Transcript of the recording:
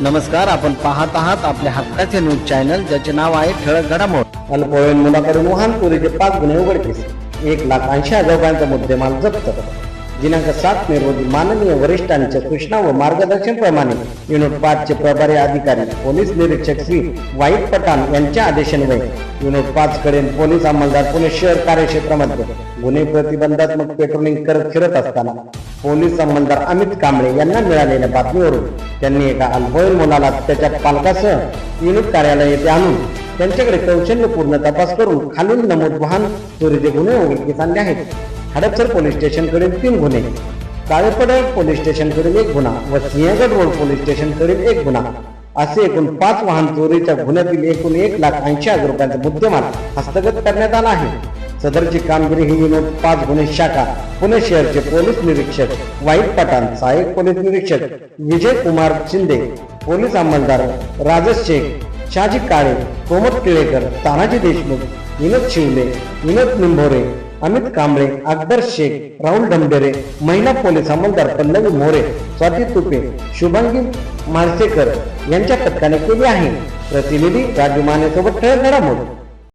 नमस्कार आपण पाहत आहात आपल्या हक्काचे न्यूज चॅनल ज्याचे नाव आहे ठळक घडामोड. अल्पवयीन मुलाकडून वाहन चोरीचे पाच गुन्हे उघडकीस. एक लाख ऐंशी हजार रुपयांचा मुद्देमाल जप्त. दिनांक सात मे रोजी माननीय वरिष्ठांच्या सूचना व मार्गदर्शन प्रमाणे युनिट पाच चे प्रभारी अधिकारी पोलीस निरीक्षक श्री वाईट पठाण यांच्या आदेशान्वये युनिट पाच कडे पोलीस अंमलदार पुणे शहर कार्यक्षेत्रामध्ये गुन्हे प्रतिबंधात्मक पेट्रोलिंग करत फिरत असताना पोलीस अंमलदार अमित कांबळे यांना मिळालेल्या बातमीवरून त्यांनी एका अल्पवयीन मुलाला त्याच्या पालकासह युनिट कार्यालय येथे आणून त्यांच्याकडे कौशल्यपूर्ण तपास करून खालील नमूद वाहन चोरीचे गुन्हे उघडकीस आणले आहेत. हडपसर पोलीस स्टेशनकडील तीन गुन्हे काळेपडा पोलीस स्टेशनकडील एक गुन्हा व सिंहगड रोड पोलीस स्टेशनकडील एक गुन्हा. असे एकूण पाच वाहन चोरीच्या गुन्ह्यातील एकूण एक लाख ऐंशी हजार रुपयांचा मुद्देमाल हस्तगत करण्यात आला आहे. सदरची कामगिरी ही विनोद पाच गुन्हे शाखा पुणे शहरचे पोलीस निरीक्षक वाईट पठाण सहाय्यक पोलीस निरीक्षक विजय कुमार शिंदे पोलीस अंमलदार राजेश शेख शहाजी काळे कोमत किळेकर तानाजी देशमुख विनोद शिवले विनोद निंभोरे अमित कांबळे अकबर शेख राहुल डंबेरे महिला पोलीस अंमलदार पल्लवी मोरे स्वाती तुपे शुभांगी माळसेकर यांच्या पथकाने केली आहे. प्रतिनिधी राजू माने सोबत ठळक घडामोड.